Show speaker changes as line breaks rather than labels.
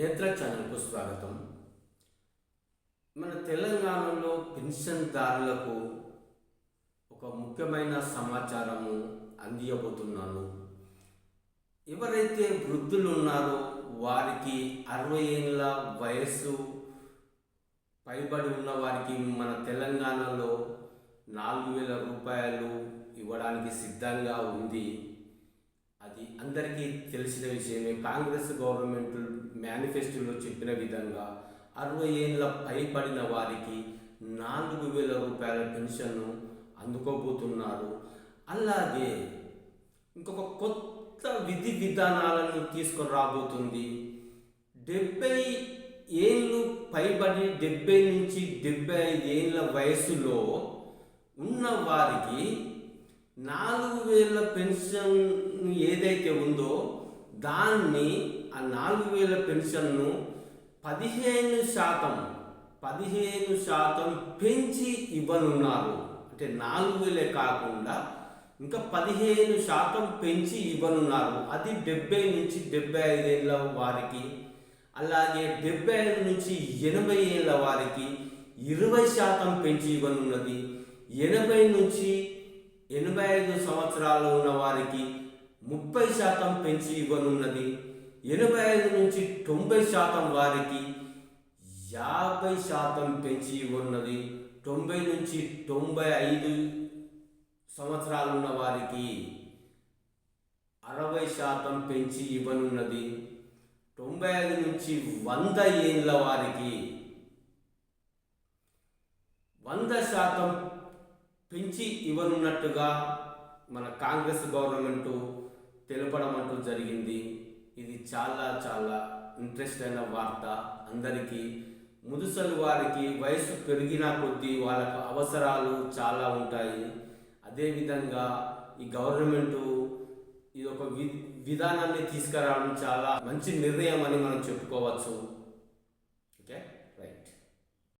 నేత్ర ఛానల్కు స్వాగతం. మన తెలంగాణలో పెన్షన్దారులకు ఒక ముఖ్యమైన సమాచారము అందియబోతున్నాను. ఎవరైతే వృద్ధులు ఉన్నారో వారికి అరవై ఏళ్ళ వయస్సు పైబడి ఉన్న వారికి మన తెలంగాణలో నాలుగు వేల రూపాయలు ఇవ్వడానికి సిద్ధంగా ఉంది. అందరికీ తెలిసిన విషయమే. కాంగ్రెస్ గవర్నమెంట్ మేనిఫెస్టోలో చెప్పిన విధంగా అరవై ఏళ్ళ పైబడిన వారికి నాలుగు వేల రూపాయల పెన్షన్ను అందుకోబోతున్నారు. అలాగే ఇంకొక కొత్త విధి విధానాలను తీసుకొని రాబోతుంది డెబ్బై ఏళ్ళు పైబడి డెబ్బై నుంచి డెబ్బై ఐదు ఏళ్ళ వయసులో ఉన్న వారికి నాలుగు వేల పెన్షన్ ఏదైతే ఉందో దాన్ని ఆ నాలుగు వేల పెన్షన్ను పదిహేను శాతం పదిహేను శాతం పెంచి ఇవ్వనున్నారు. అంటే నాలుగు వేలే కాకుండా ఇంకా పదిహేను శాతం పెంచి ఇవ్వనున్నారు. అది డెబ్బై నుంచి డెబ్బై ఐదేళ్ళ వారికి అలాగే డెబ్బై ఐదు నుంచి ఎనభై ఏళ్ళ వారికి ఇరవై శాతం పెంచి ఇవ్వనున్నది. ఎనభై నుంచి ఎనభై ఐదు సంవత్సరాలు ఉన్న వారికి ముప్పై శాతం పెంచి ఇవ్వనున్నది. ఎనభై ఐదు నుంచి తొంభై శాతం వారికి యాభై శాతం పెంచి ఇవ్వనున్నది. తొంభై నుంచి తొంభై ఐదు సంవత్సరాలు ఉన్న వారికి అరవై శాతం పెంచి ఇవ్వనున్నది. తొంభై ఐదు నుంచి వంద ఏళ్ళ వారికి వంద శాతం పెంచి ఇవ్వనున్నట్టుగా మన కాంగ్రెస్ గవర్నమెంట్ తెలపడం అంటూ జరిగింది. ఇది చాలా చాలా ఇంట్రెస్ట్ అయిన వార్త. అందరికీ ముదుసలు వారికి వయసు పెరిగిన కొద్దీ వాళ్ళకు అవసరాలు చాలా ఉంటాయి. అదేవిధంగా ఈ గవర్నమెంటు ఇది ఒక వి విధానాన్ని తీసుకురావడం చాలా మంచి నిర్ణయం అని మనం చెప్పుకోవచ్చు.